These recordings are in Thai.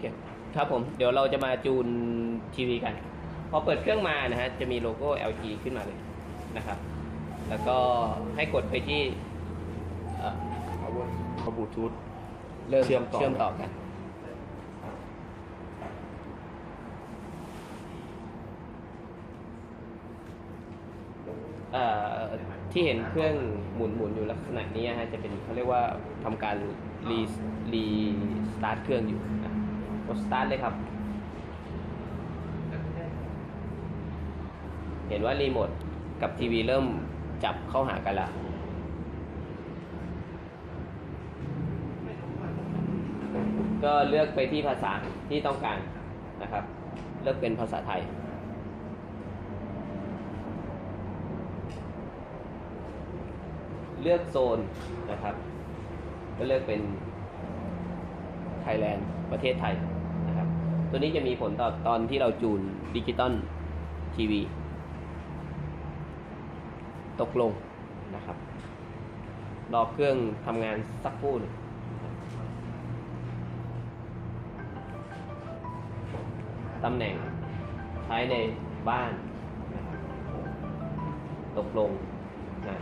เคครับผม เดี๋ยวเราจะมาจูนทีวีกัน พอเปิดเครื่องมานะฮะ จะมีโลโก้ LG ขึ้นมาเลยนะครับ แล้วก็ให้กดไปที่เอ่อเอาบนเอาบลูทูธเริ่มเชื่อมต่อเชื่อมต่อกันเอ่อที่เห็นเครื่องหมุนหมุนอยู่ลักษณะนี้ฮะจะเป็นเขาเรียกว่าทำการรีรีสตาร์ทเครื่องอยู่นะ กดสตาร์ทเลยครับ เห็นว่ารีโมทกับทีวีเริ่มจับเข้าหากันแล้วก็เลือกไปที่ภาษาที่ต้องการนะครับ เลือกเป็นภาษาไทย เลือกโซนนะครับ ก็เลือกเป็นไทยแลนด์ประเทศไทย ตัวนี้จะมีผลต่อตอนที่เราจูนดิจิตอลทีวี ตกลงนะครับ รอเครื่องทำงานสักครู่นึงตำแหน่งใช้ในบ้านตกลงนะ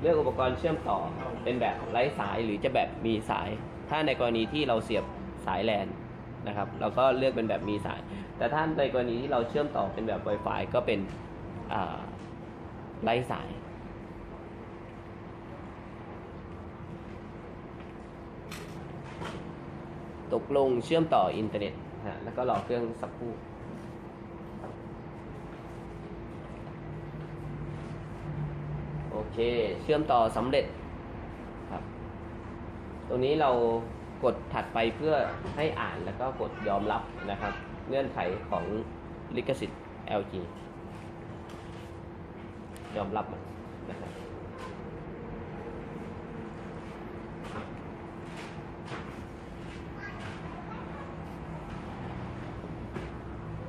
เลือกอุปกรณ์เชื่อมต่อเป็นแบบไร้สายหรือจะแบบมีสาย ถ้าในกรณีที่เราเสียบสายแลน นะครับเราก็เลือกเป็นแบบมีสาย แต่ถ้าในกรณีที่เราเชื่อมต่อเป็นแบบ Wi-Fi ก็เป็นไร้สายตกลงเชื่อมต่ออินเทอร์เน็ตฮะแล้วก็รอเครื่องสักครู่โอเค เชื่อมต่อสำเร็จครับ ตรงนี้เรา กดถัดไปเพื่อให้อ่านแล้วก็กดยอมรับนะครับ เงื่อนไขของลิขสิทธิ์ LG ยอมรับมันนะครับ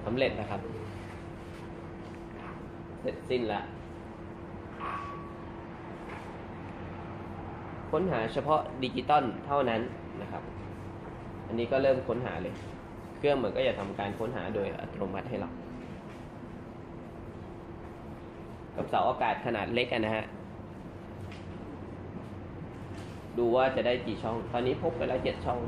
สำเร็จนะครับ เสร็จสิ้นแล้ว ค้นหาเฉพาะดิจิตอลเท่านั้นนะครับ อันนี้ก็เริ่มค้นหาเลย เครื่องมันก็จะทำการค้นหาโดยอัตโนมัติให้เรา กับเสาอากาศขนาดเล็กนะฮะ ดูว่าจะได้กี่ช่อง ตอนนี้พบไปแล้วเจ็ดช่อง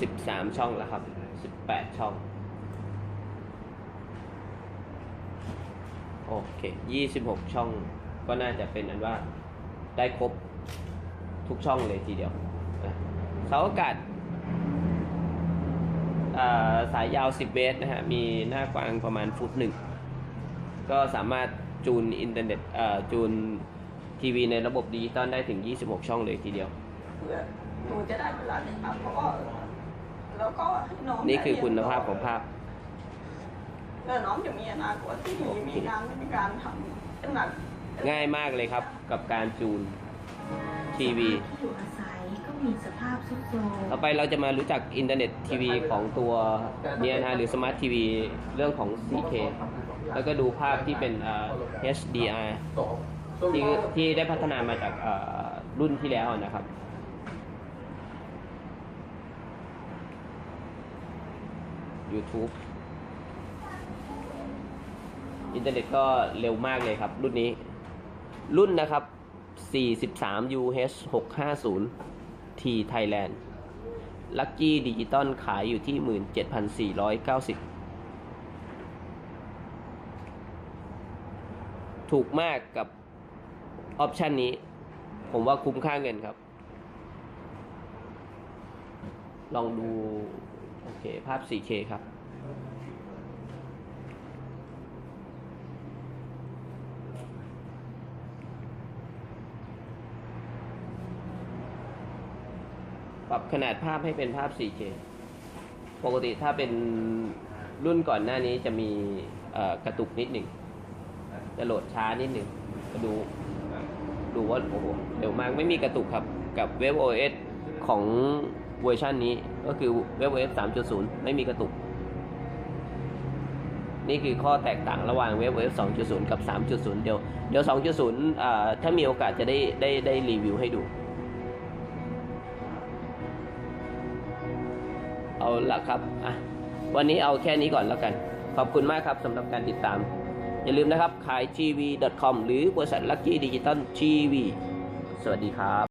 สิบสามช่องแล้วครับสิบแปดช่อง โอเคยี่สิบหกช่องก็น่าจะเป็นอันว่าได้ครบทุกช่องเลยทีเดียวนะเสาอากาศอ่าสายยาว 10 เมตรนะฮะ มีหน้ากว้างประมาณฟุตหนึ่ง ก็สามารถจูนอินเทอร์เน็ตอ่าจูนทีวีในระบบดิจิตอลได้ถึง 26 ช่องเลยทีเดียวเพื่อหนูจะได้เวลาได้พักเพราะว่าแล้วก็ให้น้องนี่คือคุณภาพของภาพ เพื่อน้องจะมีอนาคตที่ดีมีงานมีการทำเป็นหนักง่ายมากเลยครับกับการจูนทีวี ที่อยู่อาศัยก็มีสภาพทรุดโทรมต่อไปเราจะมารู้จักอินเทอร์เน็ตทีวีของตัวเนี่ยนะฮะหรือสมาร์ททีวีเรื่องของ 4K แล้วก็ดูภาพที่เป็นอ่า HDR ที่ที่ได้พัฒนามาจากอ่ารุ่นที่แล้วนะครับ YouTube อินเทอร์เน็ตก็เร็วมากเลยครับ รุ่นนี้ รุ่นนะครับ 43 UH 650 T Thailand ลัคกี้ดิจิตอลขายอยู่ที่ 17,490 ถูกมากกับออปชันนี้ ผมว่าคุ้มค่าเงินครับ ลองดู โอเค ภาพ 4K ครับ ปรับขนาดภาพให้เป็นภาพ 4K ปกติถ้าเป็นรุ่นก่อนหน้านี้จะมีกระตุกนิดหนึ่งจะโหลดช้านิดหนึ่งก็ดูดูว่าโอ้โหเร็วมากไม่มีกระตุกครับกับ Web OS ของเวอร์ชันนี้ก็คือ Web OS 3.0 ไม่มีกระตุก นี่คือข้อแตกต่างระหว่าง Web OS 2.0 กับ 3.0 เดี๋ยวเดี๋ยว 2.0อ่าถ้ามีโอกาสจะได้ได้ได้รีวิวให้ดู เอาละครับอะวันนี้เอาแค่นี้ก่อนแล้วกัน ขอบคุณมากครับสำหรับการติดตาม อย่าลืมนะครับขาย gv.com หรือบริษัท Lucky Digital GV สวัสดีครับ